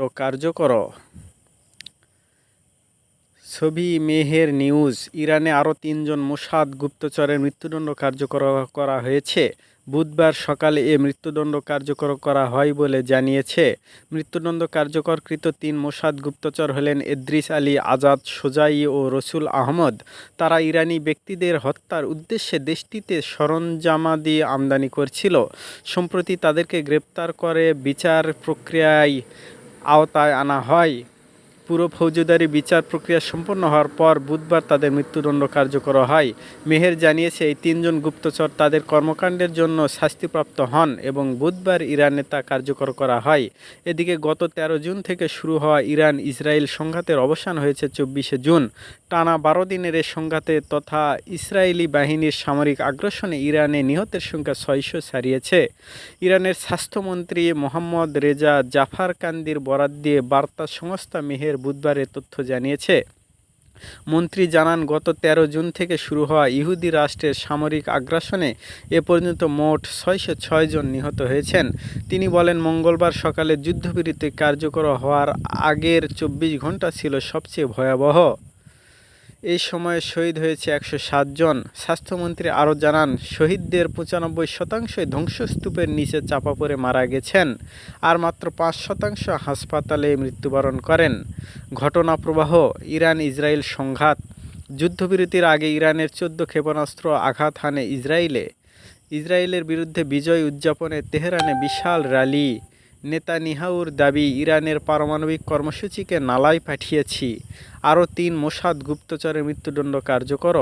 কার্যকর। ছবি মেহের নিউজ, ইরানে আরও তিনজন মোসাদ গুপ্তচরের মৃত্যুদণ্ড কার্যকর করা হয়েছে। বুধবার সকালে এ মৃত্যুদণ্ড কার্যকর করা হয় বলে জানিয়েছে। মৃত্যুদণ্ড কার্যকরকৃত তিন মোসাদ গুপ্তচর হলেন এদ্রিস আলী আজাদ, সোজাই ও রসুল আহমদ। তারা ইরানি ব্যক্তিদের হত্যার উদ্দেশ্যে দেশটিতে সরঞ্জামাদি আমদানি করছিল। সম্প্রতি তাদেরকে গ্রেপ্তার করে বিচার প্রক্রিয়ায় আওতায় আনা হয়। পুরো ফৌজদারি বিচার প্রক্রিয়া সম্পন্ন হওয়ার পর বুধবার তাদের মৃত্যুদণ্ড কার্যকর হয়। মেহের জানিয়েছে, এই তিনজন গুপ্তচর তাদের কর্মকাণ্ডের জন্য শাস্তিপ্রাপ্ত হন এবং বুধবার ইরানে তা কার্যকর করা হয়। এদিকে গত তেরো জুন থেকে শুরু হওয়া ইরান ইসরায়েল সংঘাতের অবসান হয়েছে চব্বিশে জুন। টানা বারো দিনের এ সংঘাতে তথা ইসরায়েলি বাহিনীর সামরিক আগ্রাসনে ইরানে নিহতের সংখ্যা ছয়শো ছাড়িয়েছে। ইরানের স্বাস্থ্যমন্ত্রী মোহাম্মদ রেজা জাফার কান্দির বরাত দিয়ে বার্তা সংস্থা মেহের বুধবার এ তথ্য জানিয়েছে, মন্ত্রী জানান গত তেরো জুন থেকে শুরু হওয়া ইহুদি রাষ্ট্রের সামরিক আগ্রাসনে এ পর্যন্ত মোট ছয়শো ছয় জন নিহত হয়েছেন। তিনি বলেন, মঙ্গলবার সকালে যুদ্ধবিরতি কার্যকর হওয়ার আগের চব্বিশ ঘণ্টা ছিল সবচেয়ে ভয়াবহ। এই সময়ে শহীদ হয়েছে একশো জন। স্বাস্থ্যমন্ত্রী আরও জানান, শহীদদের পঁচানব্বই শতাংশই ধ্বংসস্তূপের নিচে চাপা পড়ে মারা গেছেন আর মাত্র পাঁচ শতাংশ হাসপাতালে মৃত্যুবরণ করেন। ঘটনা প্রবাহ ইরান ইসরায়েল সংঘাত। যুদ্ধবিরতির আগে ইরানের চোদ্দ ক্ষেপণাস্ত্র আঘাত হানে ইসরায়েলে। ইসরায়েলের বিরুদ্ধে বিজয় উদযাপনে তেহরানে বিশাল র্যালি। নেতানিয়াহুর দাবি ইরানের পারমাণবিক কর্মসূচিকে নালায় পাঠিয়েছি। আরও তিন মোসাদ গুপ্তচরের মৃত্যুদণ্ড কার্যকর